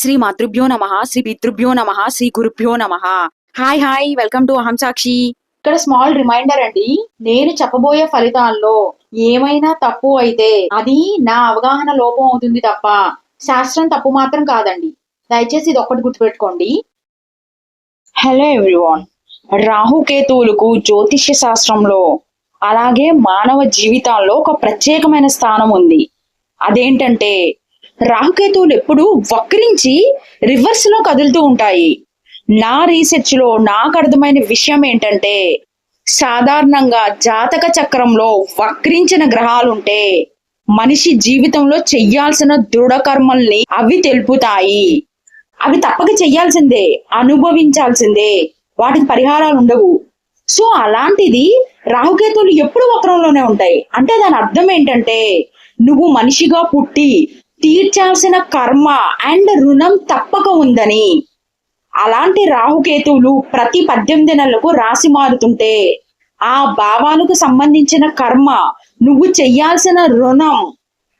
శ్రీ మాతృభ్యో నమ శ్రీ పితృభ్యో నమ శ్రీ గురుభ్యో నమ. హాయ్ హాయ్ వెల్కమ్ టు అహం సాక్షి ఇక్కడ స్మాల్ రిమైండర్ అండి నేను చెప్పబోయే ఫలితాల్లో ఏమైనా తప్పు అయితే అది నా అవగాహన లోపం అవుతుంది తప్ప శాస్త్రం తప్పు మాత్రం కాదండి. దయచేసి ఇది ఒక్కటి గుర్తుపెట్టుకోండి. హలో ఎవ్రీవాన్ రాహుకేతువులకు జ్యోతిష్య శాస్త్రంలో అలాగే మానవ జీవితాల్లో ఒక ప్రత్యేకమైన స్థానం ఉంది. అదేంటంటే రాహుకేతువులు ఎప్పుడు వక్రించి రివర్స్లో కదులుతూ ఉంటాయి. నా రీసెర్చ్లో నాకు అర్థమైన విషయం ఏంటంటే సాధారణంగా జాతక చక్రంలో వక్రించిన గ్రహాలుంటే మనిషి జీవితంలో చెయ్యాల్సిన దృఢకర్మల్ని అవి తెలుపుతాయి. అవి తప్పక చెయ్యాల్సిందే అనుభవించాల్సిందే వాటికి పరిహారాలు ఉండవు. సో అలాంటిది రాహుకేతువులు ఎప్పుడు వక్రంలోనే ఉంటాయి. అంటే దాని అర్థం ఏంటంటే నువ్వు మనిషిగా పుట్టి తీర్చాల్సిన కర్మ అండ్ రుణం తప్పక ఉందని. అలాంటి రాహుకేతువులు ప్రతి పద్దెనిమిది నెలలకు రాసి మారుతుంటే ఆ భావాలకు సంబంధించిన కర్మ నువ్వు చెయ్యాల్సిన రుణం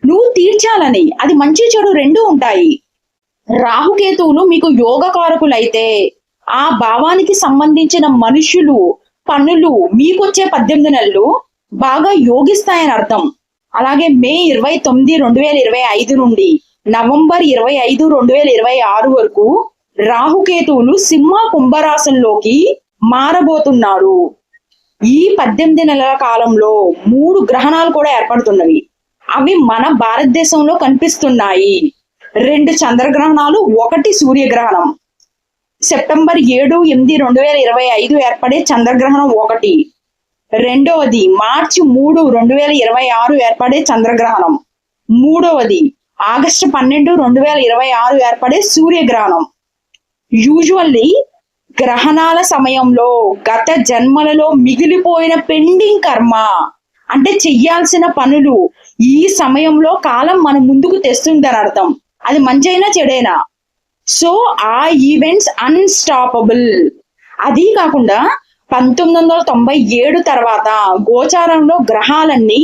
నువ్వు తీర్చాలని అది మంచి చెడు రెండు ఉంటాయి. రాహుకేతువులు మీకు యోగకారకులైతే ఆ భావానికి సంబంధించిన మనుషులు పనులు మీకొచ్చే పద్దెనిమిది నెలలు బాగా యోగిస్తాయని అర్థం. అలాగే మే ఇరవై తొమ్మిది రెండు వేల ఇరవై ఐదు నుండి నవంబర్ ఇరవై ఐదు రెండు వేల ఇరవై ఆరు వరకు రాహుకేతువులు సింహ కుంభరాశంలోకి మారబోతున్నారు. ఈ పద్దెనిమిది నెలల కాలంలో మూడు గ్రహణాలు కూడా ఏర్పడుతున్నవి. అవి మన భారతదేశంలో కనిపిస్తున్నాయి. రెండు చంద్రగ్రహణాలు ఒకటి సూర్యగ్రహణం. సెప్టెంబర్ ఏడు ఎనిమిది రెండు వేల ఇరవై ఐదు ఏర్పడే చంద్రగ్రహణం ఒకటి. రెండవది మార్చి మూడు రెండు వేల ఇరవై ఆరు ఏర్పడే చంద్రగ్రహణం. మూడవది ఆగస్టు పన్నెండు రెండు వేల ఇరవై ఆరు ఏర్పడే సూర్యగ్రహణం. యూజువల్లీ గ్రహణాల సమయంలో గత జన్మలలో మిగిలిపోయిన పెండింగ్ కర్మ అంటే చెయ్యాల్సిన పనులు ఈ సమయంలో కాలం మన ముందుకు తెస్తుందని అర్థం. అది మంచైనా చెడైనా. సో ఆ ఈవెంట్స్ అన్స్టాపబుల్ అది కాకుండా పంతొమ్మిది వందల తొంభై ఏడు తర్వాత గోచారంలో గ్రహాలన్నీ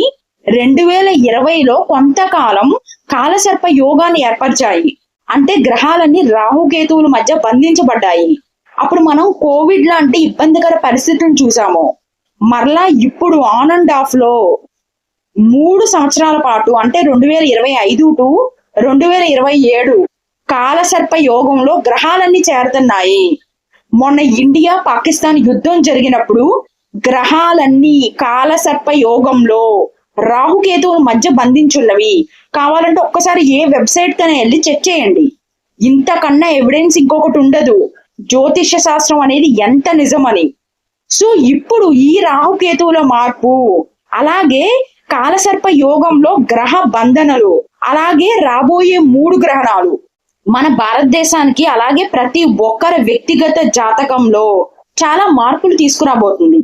రెండు వేల ఇరవైలో కొంతకాలం కాలసర్ప యోగాన్ని ఏర్పరిచాయి. అంటే గ్రహాలన్నీ రాహుకేతువుల మధ్య బంధించబడ్డాయి. అప్పుడు మనం కోవిడ్ లాంటి ఇబ్బందికర పరిస్థితులను చూసాము మరలా ఇప్పుడు ఆన్ అండ్ ఆఫ్లో మూడు సంవత్సరాల పాటు అంటే రెండు వేల ఇరవై ఐదు టు రెండు వేల ఇరవై ఏడు కాలసర్ప యోగంలో గ్రహాలన్నీ చేరుతున్నాయి. మొన్న ఇండియా పాకిస్తాన్ యుద్ధం జరిగినప్పుడు గ్రహాలన్నీ కాలసర్ప యోగంలో రాహుకేతువుల మధ్య బంధించున్నవి. కావాలంటే ఒక్కసారి ఏ వెబ్సైట్ కన్నా వెళ్ళి చెక్ చేయండి. ఇంతకన్నా ఎవిడెన్స్ ఇంకొకటి ఉండదు. జ్యోతిష్య శాస్త్రం అనేది ఎంత నిజమని. సో ఇప్పుడు ఈ రాహుకేతువుల మార్పు అలాగే కాలసర్ప యోగంలో గ్రహ బంధనలు అలాగే రాబోయే మూడు గ్రహణాలు మన భారతదేశానికి అలాగే ప్రతి ఒక్కరి వ్యక్తిగత జాతకంలో చాలా మార్పులు తీసుకురాబోతుంది.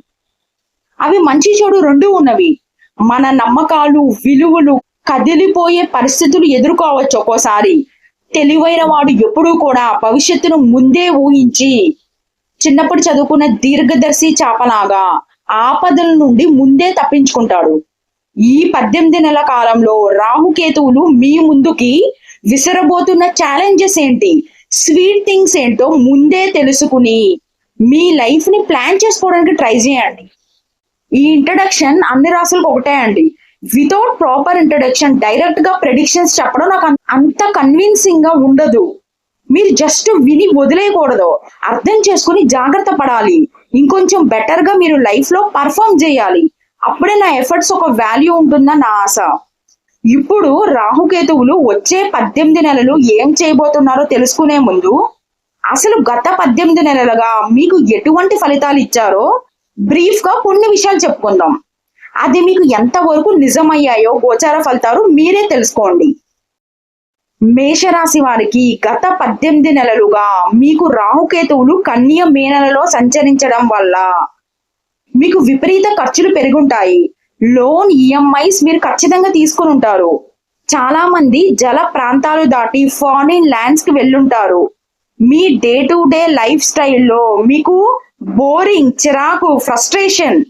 అవి మంచి చెడు రెండు ఉన్నవి. మన నమ్మకాలు విలువలు కదిలిపోయే పరిస్థితులు ఎదుర్కోవచ్చు ఒక్కోసారి. తెలివైన వాడు ఎప్పుడూ కూడా భవిష్యత్తును ముందే ఊహించి చిన్నప్పుడు చదువుకున్న దీర్ఘదర్శి చాపలాగా ఆపదల నుండి ముందే తప్పించుకుంటాడు. ఈ పద్దెనిమిది నెలల కాలంలో రాహుకేతువులు మీ ముందుకి విసరబోతున్న ఛాలెంజెస్ ఏంటి? స్వీట్ థింగ్స్ ఏంటో ముందే తెలుసుకుని మీ లైఫ్ని ప్లాన్ చేసుకోవడానికి ట్రై చేయండి. ఈ ఇంట్రడక్షన్ అన్ని రాసులకు ఒకటే అండి. వితౌట్ ప్రాపర్ ఇంట్రడక్షన్ డైరెక్ట్గా ప్రెడిక్షన్స్ చెప్పడం నాకు అంత కన్విన్సింగ్గా ఉండదు. మీరు జస్ట్ విని వదిలేయకూడదు. అర్థం చేసుకుని జాగ్రత్త పడాలి. ఇంకొంచెం బెటర్గా మీరు లైఫ్లో పర్ఫామ్ చేయాలి. అప్పుడే నా ఎఫర్ట్స్ ఒక వాల్యూ ఉంటుందని నా ఆశ. ఇప్పుడు రాహుకేతువులు వచ్చే పద్దెనిమిది నెలలు ఏం చేయబోతున్నారో తెలుసుకునే ముందు అసలు గత పద్దెనిమిది నెలలుగా మీకు ఎటువంటి ఫలితాలు ఇచ్చారో బ్రీఫ్గా కొన్ని విషయాలు చెప్పుకుందాం. అది మీకు ఎంతవరకు నిజమయ్యాయో గోచార ఫలితాలు మీరే తెలుసుకోండి. మేషరాశి వారికి గత పద్దెనిమిది నెలలుగా మీకు రాహుకేతువులు కన్య నెలలో సంచరించడం వల్ల మీకు విపరీత ఖర్చులు పెరుగుంటాయి. లోన్ ఈఎంఐస్ మీరు ఖచ్చితంగా తీసుకుని ఉంటారు. చాలా మంది జల ప్రాంతాలు దాటి ఫారిన్ ల్యాండ్స్కి వెళ్ళుంటారు. మీ డే టు డే లైఫ్ స్టైల్లో మీకు బోరింగ్ చిరాకు ఫ్రస్ట్రేషన్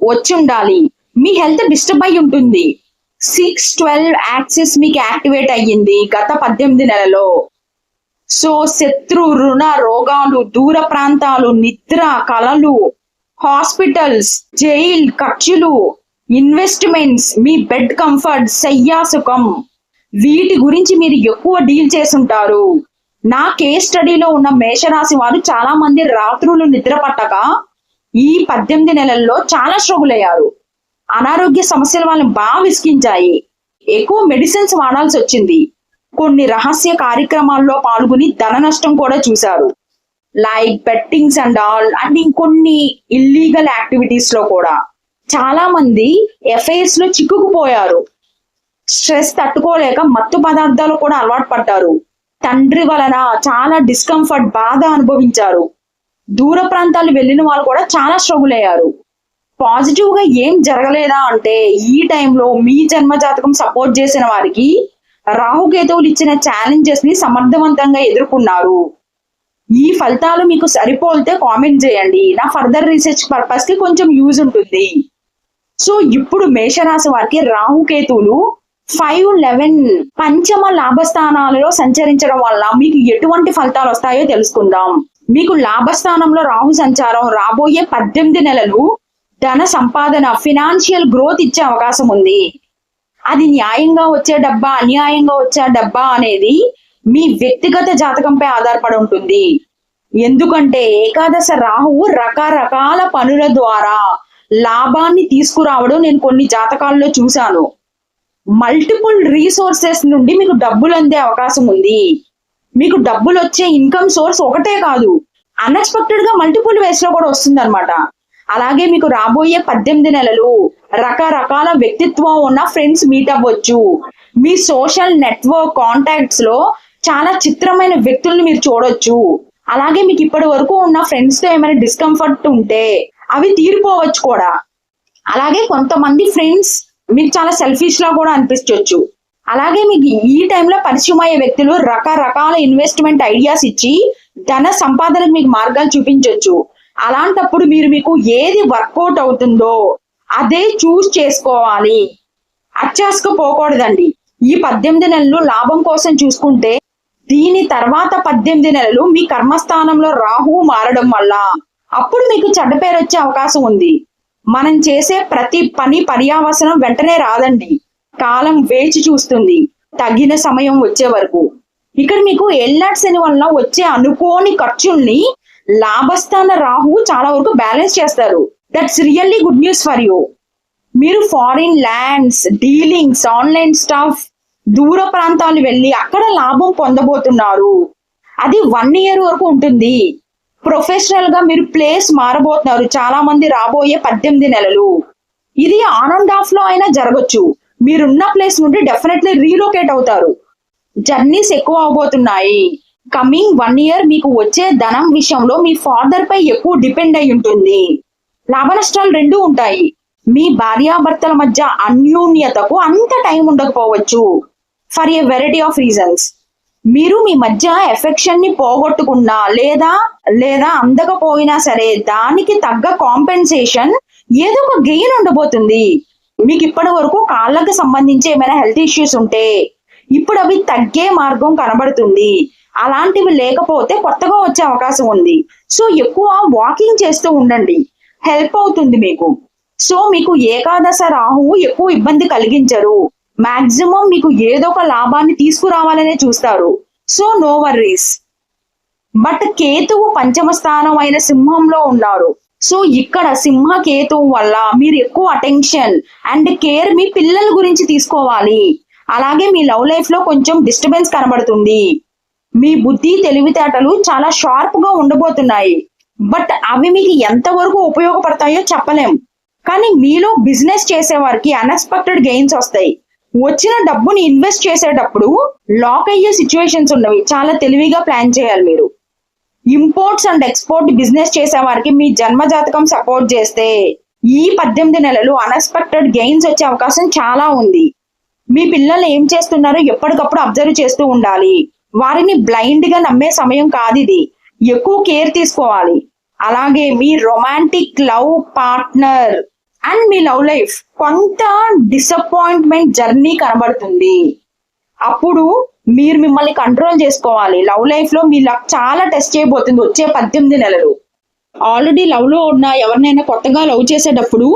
వచ్చుండాలి. మీ హెల్త్ డిస్టర్బ్ అయి ఉంటుంది. సిక్స్ ట్వెల్వ్ యాక్సెస్ మీకు యాక్టివేట్ అయ్యింది గత పద్దెనిమిది నెలలో. సో శత్రు రుణ రోగాలు దూర ప్రాంతాలు నిద్ర కలలు హాస్పిటల్స్ జైల్ ఖర్చులు ఇన్వెస్ట్మెంట్స్ మీ బెడ్ కంఫర్ట్ శయ్యాసుఖం వీటి గురించి మీరు ఎక్కువ డీల్ చేసుంటారు. నా కేస్ స్టడీలో ఉన్న మేషరాశి వారు చాలా మంది రాత్రులు నిద్ర పట్టక ఈ పద్దెనిమిది నెలల్లో చాలా స్ట్రగుల్ అయ్యారు. అనారోగ్య సమస్యలు వాళ్ళని బాగా విసిగించాయి. ఎక్కువ మెడిసిన్స్ వాడాల్సి వచ్చింది. కొన్ని రహస్య కార్యక్రమాల్లో పాల్గొని ధన నష్టం కూడా చూశారు. Like bettings and all and ఇంకొన్ని ఇల్లీగల్ యాక్టివిటీస్లో కూడా. చాలా మంది ఎఫ్ఐఎస్లో చిక్కుకుపోయారు. స్ట్రెస్ తట్టుకోలేక మత్తు పదార్థాలు కూడా అలవాటు పడ్డారు. తండ్రి వలన చాలా డిస్కంఫర్ట్ బాధ అనుభవించారు. దూర ప్రాంతాలు వెళ్ళిన వాళ్ళు కూడా చాలా స్ట్రగుల్ అయ్యారు. పాజిటివ్గా ఏం జరగలేదా అంటే ఈ టైంలో మీ జన్మ జాతకం సపోర్ట్ చేసిన వారికి రాహుకేతువులు ఇచ్చిన ఛాలెంజెస్ని సమర్థవంతంగా ఎదుర్కొన్నారు. ఈ ఫలితాలు మీకు సరిపోలితే కామెంట్ చేయండి. నా ఫర్దర్ రీసెర్చ్ పర్పస్కి కొంచెం యూజ్ ఉంటుంది. సో ఇప్పుడు మేషరాశి వారికి రాహుకేతువులు ఫైవ్ లెవెన్ పంచమ లాభస్థానాలలో సంచరించడం వల్ల మీకు ఎటువంటి ఫలితాలు వస్తాయో తెలుసుకుందాం. మీకు లాభస్థానంలో రాహు సంచారం రాబోయే పద్దెనిమిది నెలలు ధన సంపాదన ఫినాన్షియల్ గ్రోత్ ఇచ్చే అవకాశం ఉంది. అది న్యాయంగా వచ్చే డబ్బా అన్యాయంగా వచ్చే డబ్బా అనేది మీ వ్యక్తిగత జాతకంపై ఆధారపడి ఉంటుంది. ఎందుకంటే ఏకాదశ రాహువు రకరకాల పనుల ద్వారా లాభాన్ని తీసుకురావడం నేను కొన్ని జాతకాల్లో చూశాను. మల్టిపుల్ రీసోర్సెస్ నుండి మీకు డబ్బులు అందే అవకాశం ఉంది. మీకు డబ్బులు వచ్చే ఇన్కమ్ సోర్స్ ఒకటే కాదు. అన్ఎక్స్పెక్టెడ్గా మల్టిపుల్ వేస్లో కూడా వస్తుంది అలాగే మీకు రాబోయే పద్దెనిమిది నెలలు రకరకాల వ్యక్తిత్వం ఉన్న ఫ్రెండ్స్ మీట్ అవ్వచ్చు. మీ సోషల్ నెట్వర్క్ కాంటాక్ట్స్లో చాలా చిత్రమైన వ్యక్తులను మీరు చూడొచ్చు. అలాగే మీకు ఇప్పటి వరకు ఉన్న ఫ్రెండ్స్తో ఏమైనా డిస్కంఫర్ట్ ఉంటే అవి తీరిపోవచ్చు కూడా. అలాగే కొంతమంది ఫ్రెండ్స్ మీకు చాలా సెల్ఫిష్ లా కూడా అనిపించవచ్చు అలాగే మీకు ఈ టైంలో పరిచయం అయ్యే వ్యక్తులు రకరకాల ఇన్వెస్ట్మెంట్ ఐడియాస్ ఇచ్చి ధన సంపాదనకు మీకు మార్గాలు చూపించవచ్చు అలాంటప్పుడు మీరు మీకు ఏది వర్కౌట్ అవుతుందో అదే చూస్ చేసుకోవాలి. అత్యాసకు పోకూడదండి ఈ పద్దెనిమిది నెలలు లాభం కోసం చూసుకుంటే దీని తర్వాత పద్దెనిమిది నెలలు మీ కర్మస్థానంలో రాహువు మారడం వల్ల అప్పుడు మీకు చెడ్డ పేరు వచ్చే అవకాశం ఉంది. మనం చేసే ప్రతి పని పర్యావసనం వెంటనే రాదండి. కాలం వేచి చూస్తుంది. తగిన సమయం వచ్చే వరకు. ఇక్కడ మీకు ఎల్లాట్ శని వల్ల వచ్చే అనుకోని ఖర్చుల్ని లాభస్థాన రాహువు చాలా వరకు బ్యాలెన్స్ చేస్తారు. That's really good news for you మీరు foreign lands dealings online staff దూర ప్రాంతాలు వెళ్ళి అక్కడ లాభం పొందబోతున్నారు. అది వన్ ఇయర్ వరకు ఉంటుంది. ప్రొఫెషనల్గా మీరు ప్లేస్ మారబోతున్నారు. చాలా మంది రాబోయే పద్దెనిమిది నెలలు. ఇది ఆన్ అండ్ ఆఫ్లో అయినా జరగచ్చు. మీరున్న ప్లేస్ నుండి డెఫినెట్లీ రీలొకేట్ అవుతారు. జర్నీస్ ఎక్కువ అవబోతున్నాయి. కమింగ్ వన్ ఇయర్ మీకు వచ్చే ధనం విషయంలో మీ ఫాదర్ పై ఎక్కువ డిపెండ్ అయి ఉంటుంది. లాభ నష్టాలు రెండు ఉంటాయి. మీ భార్యాభర్తల మధ్య అన్యోన్యతకు అంత టైం ఉండకపోవచ్చు. For a variety of reasons మీరు మీ మధ్య ఎఫెక్షన్ని పోగొట్టుకున్నా లేదా లేదా అందకపోయినా సరే దానికి తగ్గ కాంపెన్సేషన్ ఏదో ఒక గెయిన్ ఉండబోతుంది. మీకు ఇప్పటి వరకు కాళ్ళకు సంబంధించి ఏమైనా హెల్త్ ఇష్యూస్ ఉంటే ఇప్పుడు అవి తగ్గే మార్గం కనబడుతుంది. అలాంటివి లేకపోతే కొత్తగా వచ్చే అవకాశం ఉంది. సో ఎక్కువ వాకింగ్ చేస్తూ ఉండండి. హెల్ప్ అవుతుంది మీకు. సో మీకు ఏకాదశ రాహువు ఎక్కువ ఇబ్బంది కలిగించరు. మాక్సిమం మీకు ఏదో ఒక లాభాన్ని తీసుకురావాలనే చూస్తారు. సో నో వర్రీస్ బట్ కేతువు పంచమ స్థానం అయిన సింహంలో ఉన్నారు. సో ఇక్కడ సింహ కేతువు వల్ల మీరు ఎక్కువ అటెన్షన్ అండ్ కేర్ మీ పిల్లల గురించి తీసుకోవాలి. అలాగే మీ లవ్ లైఫ్లో కొంచెం డిస్టర్బెన్స్ కనబడుతుంది. మీ బుద్ధి తెలివితేటలు చాలా షార్ప్గా ఉండబోతున్నాయి. బట్ అవి మీకు ఎంతవరకు ఉపయోగపడతాయో చెప్పలేం. కానీ మీలో బిజినెస్ చేసేవారికి అన్ఎక్స్పెక్టెడ్ గెయిన్స్ వస్తాయి. వచ్చిన డబ్బుని ఇన్వెస్ట్ చేసేటప్పుడు లాక్ అయ్యే సిచ్యువేషన్స్ ఉన్నవి చాలా తెలివిగా ప్లాన్ చేయాలి మీరు. ఇంపోర్ట్స్ అండ్ ఎక్స్పోర్ట్ బిజినెస్ చేసే వారికి మీ జన్మ జాతకం సపోర్ట్ చేస్తే ఈ పద్దెనిమిది నెలలు అన్ఎక్స్పెక్టెడ్ గెయిన్స్ వచ్చే అవకాశం చాలా ఉంది. మీ పిల్లలు ఏం చేస్తున్నారో ఎప్పటికప్పుడు అబ్జర్వ్ చేస్తూ ఉండాలి. వారిని బ్లైండ్గా నమ్మే సమయం కాదు ఇది. ఎక్కువ కేర్ తీసుకోవాలి. అలాగే మీ రొమాంటిక్ లవ్ పార్ట్నర్ అండ్ మీ లవ్ లైఫ్ కొంత డిసప్పాయింట్మెంట్ జర్నీ కనబడుతుంది. అప్పుడు మీరు మిమ్మల్ని కంట్రోల్ చేసుకోవాలి. లవ్ లైఫ్లో మీ లక్ చాలా టెస్ట్ చేయబోతుంది వచ్చే పద్దెనిమిది నెలలు. ఆల్రెడీ లవ్లో ఉన్న ఎవరినైనా కొత్తగా లవ్ చేసేటప్పుడు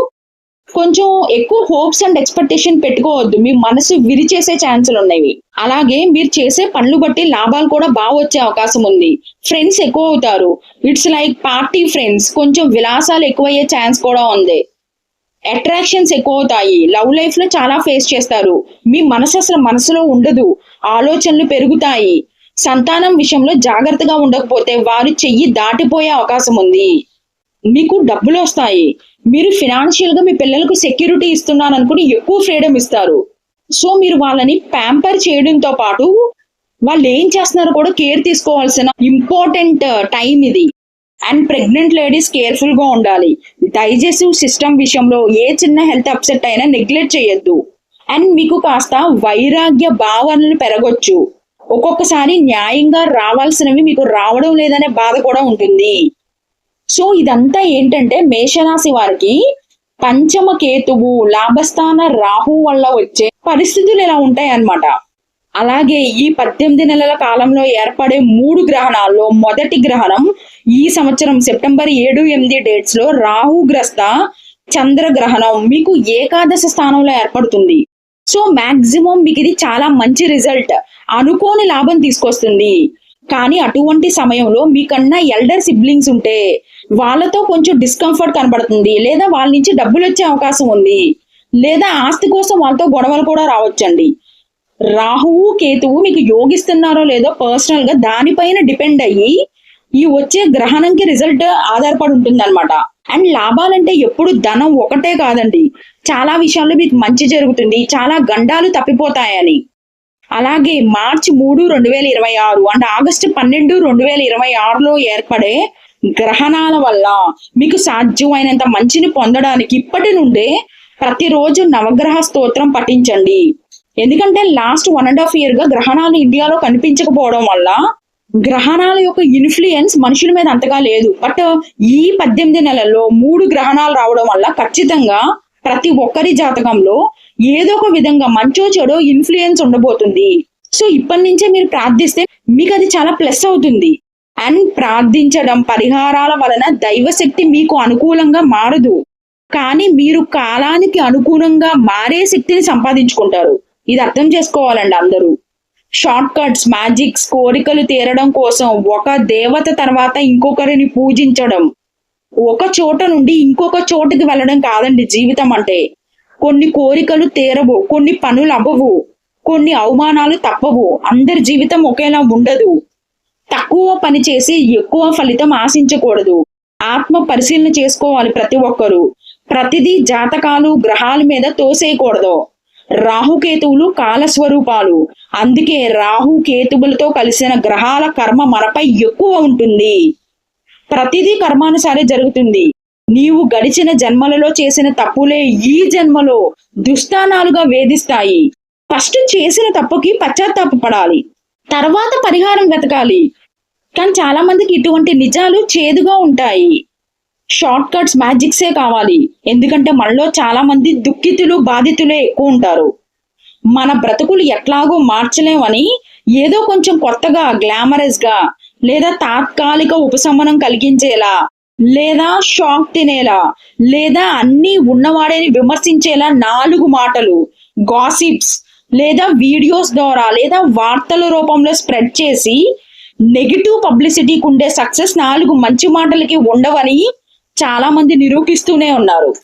కొంచెం ఎక్కువ హోప్స్ అండ్ ఎక్స్పెక్టేషన్ పెట్టుకోవద్దు. మీ మనసు విరిచేసే ఛాన్సులు ఉన్నాయి అలాగే మీరు చేసే పనులు బట్టి లాభాలు కూడా బాగా వచ్చే అవకాశం ఉంది. ఫ్రెండ్స్ ఎక్కువ అవుతారు. ఇట్స్ లైక్ పార్టీ ఫ్రెండ్స్ కొంచెం విలాసాలు ఎక్కువయ్యే ఛాన్స్ కూడా ఉంది. అట్రాక్షన్స్ ఎక్కువ అవుతాయి లవ్ లైఫ్లో చాలా ఫేస్ చేస్తారు. మీ మనసు అసలు మనసులో ఉండదు. ఆలోచనలు పెరుగుతాయి. సంతానం విషయంలో జాగ్రత్తగా ఉండకపోతే వారు చెయ్యి దాటిపోయే అవకాశం ఉంది. మీకు డబ్బులు వస్తాయి. మీరు ఫినాన్షియల్గా మీ పిల్లలకు సెక్యూరిటీ ఇస్తున్నాను అనుకుని ఎక్కువ ఫ్రీడమ్ ఇస్తారు. సో మీరు వాళ్ళని ప్యాంపర్ చేయడంతో పాటు వాళ్ళు ఏం చేస్తున్నారో కూడా కేర్ తీసుకోవాల్సిన ఇంపార్టెంట్ టైం ఇది. అండ్ ప్రెగ్నెంట్ లేడీస్ కేర్ఫుల్గా ఉండాలి. డైజెస్టివ్ సిస్టమ్ విషయంలో ఏ చిన్న హెల్త్ అప్సెట్ అయినా నెగ్లెక్ట్ చేయొద్దు. అండ్ మీకు కాస్త వైరాగ్య భావనలు పెరగొచ్చు. ఒక్కొక్కసారి న్యాయంగా రావాల్సినవి మీకు రావడం లేదనే బాధ కూడా ఉంటుంది. సో ఇదంతా ఏంటంటే మేషరాశి వారికి పంచమ కేతువు లాభస్థాన రాహు వల్ల వచ్చే పరిస్థితులు ఇలా ఉంటాయి అన్నమాట అలాగే ఈ పద్దెనిమిది నెలల కాలంలో ఏర్పడే మూడు గ్రహణాల్లో మొదటి గ్రహణం ఈ సంవత్సరం సెప్టెంబర్ ఏడు ఎనిమిది డేట్స్లో రాహుగ్రస్త చంద్రగ్రహణం. మీకు ఏకాదశ స్థానంలో ఏర్పడుతుంది. సో మాక్సిమం మీకు ఇది చాలా మంచి రిజల్ట్. అనుకోని లాభం తీసుకొస్తుంది. కానీ అటువంటి సమయంలో మీకన్నా ఎల్డర్ సిబ్లింగ్స్ ఉంటే వాళ్ళతో కొంచెం డిస్కంఫర్ట్ కనబడుతుంది. లేదా వాళ్ళ నుంచి డబ్బులు వచ్చే అవకాశం ఉంది. లేదా ఆస్తి కోసం వాళ్ళతో గొడవలు కూడా రావచ్చండి. రాహువు కేతువు మీకు యోగిస్తున్నారో లేదో పర్సనల్గా దానిపైన డిపెండ్ అయ్యి ఈ వచ్చే గ్రహణంకి రిజల్ట్ ఆధారపడి ఉంటుంది అనమాట అండ్ లాభాలంటే ఎప్పుడు ధనం ఒకటే కాదండి. చాలా విషయాల్లో మీకు మంచి జరుగుతుంది. చాలా గండాలు తప్పిపోతాయని. అలాగే మార్చి మూడు రెండు వేల ఇరవై ఆరు అండ్ ఆగస్టు పన్నెండు రెండు వేల ఇరవై ఆరులో ఏర్పడే గ్రహణాల వల్ల మీకు సాధ్యమైనంత మంచిని పొందడానికి ఇప్పటి నుండే ప్రతిరోజు నవగ్రహ స్తోత్రం పఠించండి. ఎందుకంటే లాస్ట్ వన్ అండ్ హాఫ్ ఇయర్గా గ్రహణాలు ఇండియాలో కనిపించకపోవడం వల్ల గ్రహణాల యొక్క ఇన్ఫ్లుయెన్స్ మనుషుల మీద అంతగా లేదు. బట్ ఈ పద్దెనిమిది నెలల్లో మూడు గ్రహణాలు రావడం వల్ల ఖచ్చితంగా ప్రతి ఒక్కరి జాతకంలో ఏదో ఒక విధంగా మంచో చెడో ఇన్ఫ్లుయెన్స్ ఉండబోతుంది. సో ఇప్పటి నుంచే మీరు ప్రార్థిస్తే మీకు అది చాలా ప్లస్ అవుతుంది. అండ్ ప్రార్థించడం పరిహారాల వలన దైవశక్తి మీకు అనుకూలంగా మారదు. కానీ మీరు కాలానికి అనుగుణంగా మారే శక్తిని సంపాదించుకుంటారు. ఇది అర్థం చేసుకోవాలండి అందరూ. షార్ట్ కట్స్ మ్యాజిక్స్ కోరికలు తీరడం కోసం ఒక దేవత తర్వాత ఇంకొకరిని పూజించడం. ఒక చోట నుండి ఇంకొక చోటుకి వెళ్ళడం కాదండి జీవితం అంటే. కొన్ని కోరికలు తీరవు కొన్ని పనులు అవ్వవు కొన్ని అవమానాలు తప్పవు. అందరి జీవితం ఒకేలా ఉండదు. తక్కువ పని చేసి ఎక్కువ ఫలితం ఆశించకూడదు. ఆత్మ పరిశీలన చేసుకోవాలి ప్రతి ఒక్కరూ. ప్రతిదీ జాతకాలు గ్రహాల మీద తోసేయకూడదు. రాహుకేతువులు కాలస్వరూపాలు. అందుకే రాహు కేతువులతో కలిసిన గ్రహాల కర్మ మనపై ఎక్కువ ఉంటుంది. ప్రతిదీ కర్మానుసారే జరుగుతుంది. నీవు గడిచిన జన్మలలో చేసిన తప్పులే ఈ జన్మలో దుస్థానాలుగా వేధిస్తాయి. ఫస్ట్ చేసిన తప్పుకి పశ్చాత్తాపపడాలి. తర్వాత పరిహారం వెతకాలి. కానీ చాలా మందికి ఇటువంటి నిజాలు చేదుగా ఉంటాయి. షార్ట్ కట్స్ మ్యాజిక్సే కావాలి. ఎందుకంటే మనలో చాలా మంది దుఃఖితులు బాధితులే ఎక్కువ ఉంటారు. మన బ్రతుకులు ఎట్లాగో మార్చలేమని ఏదో కొంచెం కొత్తగా గ్లామరస్గా లేదా తాత్కాలిక ఉపశమనం కలిగించేలా లేదా షాక్ తినేలా లేదా అన్ని ఉన్నవాడని విమర్శించేలా నాలుగు మాటలు గాసిప్స్ లేదా వీడియోస్ ద్వారా లేదా వార్తల రూపంలో స్ప్రెడ్ చేసి నెగిటివ్ పబ్లిసిటీకి ఉండే సక్సెస్ నాలుగు మంచి మాటలకి ఉండవని చాలా మంది నిరూపిస్తూనే ఉన్నారు.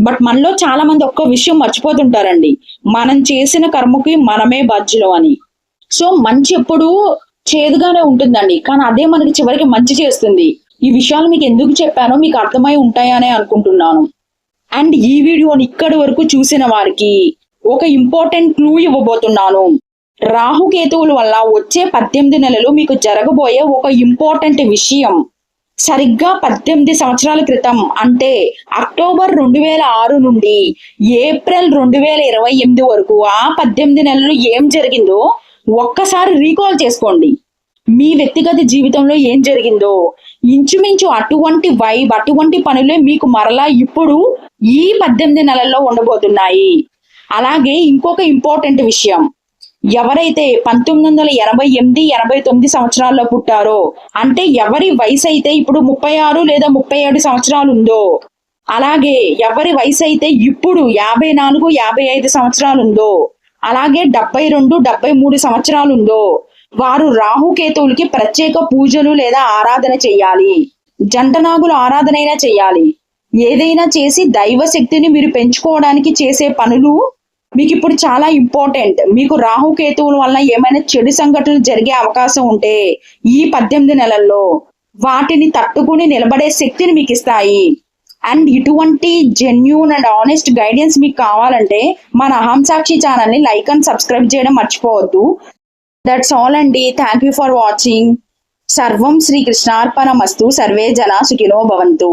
బట్ మనలో చాలా మంది ఒక్క విషయం మర్చిపోతుంటారండి. మనం చేసిన కర్మకి మనమే బాధ్యులు అని. సో మంచి ఎప్పుడు చేదుగానే ఉంటుందండి. కానీ అదే మనకి చివరికి మంచి చేస్తుంది. ఈ విషయాలు మీకు ఎందుకు చెప్పానో మీకు అర్థమై ఉంటాయనే అనుకుంటున్నాను. అండ్ ఈ వీడియోని ఇక్కడి వరకు చూసిన వారికి ఒక ఇంపార్టెంట్ క్లూ ఇవ్వబోతున్నాను. రాహుకేతువుల వల్ల వచ్చే పద్దెనిమిది నెలలు మీకు జరగబోయే ఒక ఇంపార్టెంట్ విషయం. సరిగ్గా పద్దెనిమిది సంవత్సరాల క్రితం అంటే అక్టోబర్ రెండు వేల ఆరు నుండి ఏప్రిల్ రెండు వేల ఇరవై ఎనిమిది వరకు ఆ పద్దెనిమిది నెలలు ఏం జరిగిందో ఒక్కసారి రీకాల్ చేసుకోండి. మీ వ్యక్తిగత జీవితంలో ఏం జరిగిందో. ఇంచుమించు అటువంటి వైబ్ అటువంటి పనులే మీకు మరలా ఇప్పుడు ఈ పద్దెనిమిది నెలల్లో ఉండబోతున్నాయి. అలాగే ఇంకొక ఇంపార్టెంట్ విషయం. ఎవరైతే పంతొమ్మిది వందల ఎనభై ఎనిమిది ఎనభై తొమ్మిది సంవత్సరాల్లో పుట్టారో అంటే ఎవరి వయసు అయితే ఇప్పుడు ముప్పై ఆరు లేదా ముప్పై ఏడు సంవత్సరాలు ఉందో అలాగే ఎవరి వయసు అయితే ఇప్పుడు యాభై నాలుగు యాభై ఐదు సంవత్సరాలు ఉందో అలాగే డెబ్బై రెండు డెబ్బై మూడు సంవత్సరాలు ఉందో వారు రాహుకేతువులకి ప్రత్యేక పూజలు లేదా ఆరాధన చేయాలి జంటనాగుల ఆరాధన అయినా చేయాలి ఏదైనా చేసి దైవ శక్తిని మీరు పెంచుకోవడానికి చేసే పనులు మీకు ఇప్పుడు చాలా ఇంపార్టెంట్ మీకు రాహుకేతువుల వల్ల ఏమైనా చెడు సంఘటనలు జరిగే అవకాశం ఉంటే ఈ పద్దెనిమిది నెలల్లో వాటిని తట్టుకుని నిలబడే శక్తిని మీకు ఇస్తాయి అండ్ ఇటువంటి జెన్యున్ అండ్ ఆనెస్ట్ గైడెన్స్ మీకు కావాలంటే మన అహం సాక్షి ఛానల్ని లైక్ అండ్ సబ్స్క్రైబ్ చేయడం మర్చిపోవద్దు. దట్స్ ఆల్ అండి. థ్యాంక్ యూ ఫర్ వాచింగ్ సర్వం శ్రీ కృష్ణార్పణమస్తు. సర్వే జన సుఖినో భవంతు.